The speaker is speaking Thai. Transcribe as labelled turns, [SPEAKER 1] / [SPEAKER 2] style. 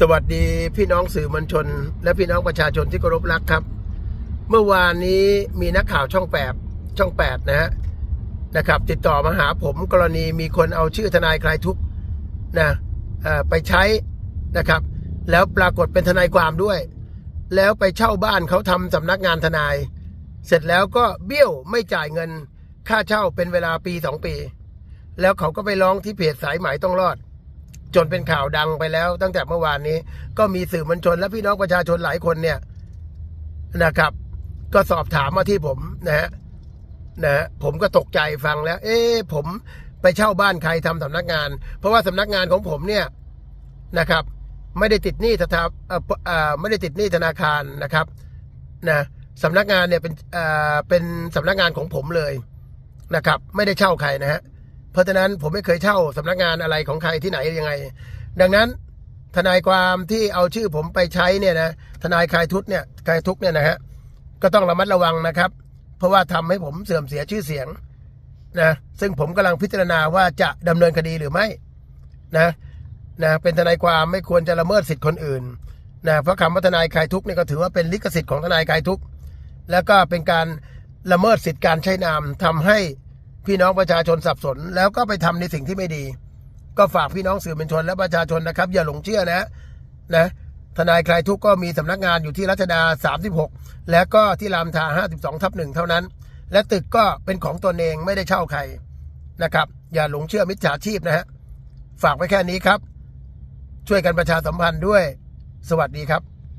[SPEAKER 1] สวัสดีพี่น้องสื่อมวลชน และพี่น้องประชาชนที่เคารพรักครับ เมื่อวานนี้มีนักข่าวช่องแปดช่องแปดนะฮะนะครับ ติดต่อมาหาผมกรณีมีคนเอาชื่อทนายคลายทุกนะอ่ไปใช้นะครับ แล้วปรากฏเป็นทนายความด้วย แล้วไปเช่าบ้านเขาทำสำนักงานทนาย เสร็จแล้วก็เบี้ยวไม่จ่ายเงินค่าเช่าเป็นเวลาปีสองปี แล้วเขาก็ไปร้องที่เพจสายหมายต้องรอด จนเป็นข่าวดังไปแล้ว ตั้งแต่เมื่อวานนี้ ก็มีสื่อมวลชน และพี่น้องประชาชนหลายคนเนี่ยนะครับ ก็สอบถามมาที่ผมนะฮะนะฮะผมก็ตกใจฟังแล้ว เอ๊ผมไปเช่าบ้านใครทำสำนักงาน เพราะว่าสำนักงานของผมเนี่ยนะครับ ไม่ได้ติดหนี้ธนาไม่ได้ติดหนี้ธนาคารนะครับนะสำนักงานเนี่ยเป็นเอ่อเป็นสำนักงานของผมเลยนะครับ ไม่ได้เช่าใครนะฮะ เพราะฉะนั้นผมไม่เคยเช่าสำนักงานอะไรของใครที่ไหนยังไง ดังนั้นทนายความที่เอาชื่อผมไปใช้เนี่ยนะทนายคลายทุกเนี่ยคลายทุกเนี่ยนะฮะก็ต้องระมัดระวังนะครับ เพราะว่าทำให้ผมเสื่อมเสียชื่อเสียงนะซึ่งผมกำลังพิจารณาว่าจะดำเนินคดีหรือไม่นะนะเป็นทนายความไม่ควรจะละเมิดสิทธิ์คนอื่นนะเพราะคำว่าทนายคลายทุกเนี่ยก็ถือว่าเป็นลิขสิทธิ์ของทนายคลายทุกแล้วก็เป็นการละเมิดสิทธิ์การใช้นามทำให้ พี่น้องประชาชนสับสน แล้วก็ไปทำในสิ่งที่ไม่ดี ก็ฝากพี่น้องสื่อมวลชนและประชาชนนะครับ อย่าหลงเชื่อนะนะทนายคลายทุกก็มีสำนักงานอยู่ที่รัชดา 36 และก็ที่รามทา52ทับหนึ่งเท่านั้น และตึกก็เป็นของตนเองไม่ได้เช่าใครนะครับ อย่าหลงเชื่อมิจฉาชีพนะฮะฝากไว้แค่นี้ครับ ช่วยกันประชาสัมพันธ์ด้วย สวัสดีครับ